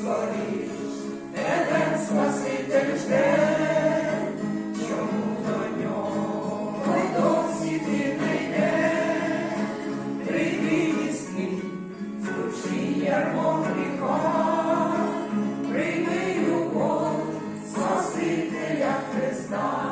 згорів, тебе спаситель жде, до нього досі ти прийде, прийди вісни, звучи прийми любов, спасителя Христа.